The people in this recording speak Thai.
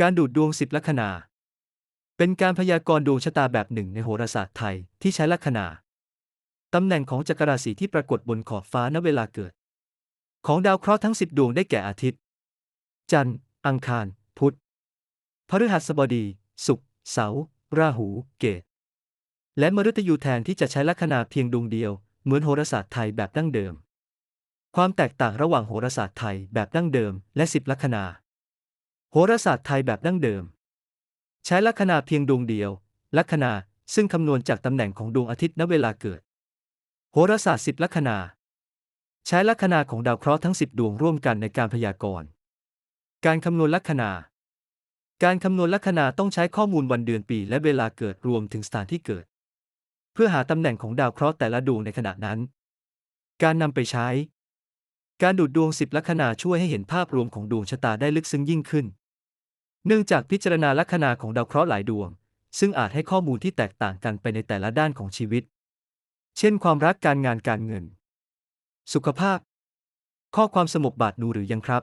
การดูดดวงสิบลัคนา เป็นการพยากรณ์ดวงชะตาแบบหนึ่งในโหราศาสตร์ไทยที่ใช้ลัคนาตำแหน่งของจักรราศีที่ปรากฏบนขอบฟ้าณเวลาเกิด ของดาวเคราะห์ทั้งสิบดวงได้แก่อาทิตย์ จันทร์ อังคาร พุธ พฤหัสบดี ศุกร์ เสาร์ ราหู เกต และมฤตยูแทนที่จะใช้ลัคนาเพียงดวงเดียว เหมือนโหราศาสตร์ไทยแบบดั้งเดิม ความแตกต่างระหว่างโหราศาสตร์ไทยแบบดั้งเดิมและสิบลัคนา โหราศาสตร์ไทยแบบดั้งเดิม ใช้ลัคนาเพียงดวงเดียว ลัคนาซึ่งคำนวณจากตำแหน่งของดวงอาทิตย์ณเวลาเกิด โหราศาสตร์สิบลัคนา ใช้ลัคนาของดาวเคราะห์ทั้งสิบดวงร่วมกันในการพยากรณ์ การคำนวณลัคนา การคำนวณลัคนาต้องใช้ข้อมูลวันเดือนปี และเวลาเกิดรวมถึงสถานที่เกิด เพื่อหาตำแหน่งของดาวเคราะห์แต่ละดวงในขณะนั้น การนำไปใช้ การดูดดวงสิบลัคนาช่วยให้เห็นภาพรวมของดวงชะตาได้ลึกซึ้งยิ่งขึ้น เนื่องจากพิจารณาลัคนาของดาวเคราะห์หลายดวง ซึ่งอาจให้ข้อมูลที่แตกต่างกันไปในแต่ละด้านของชีวิต เช่น ความรักการงานการเงิน สุขภาพ ข้อความสมบบาทนูหรือยังครับ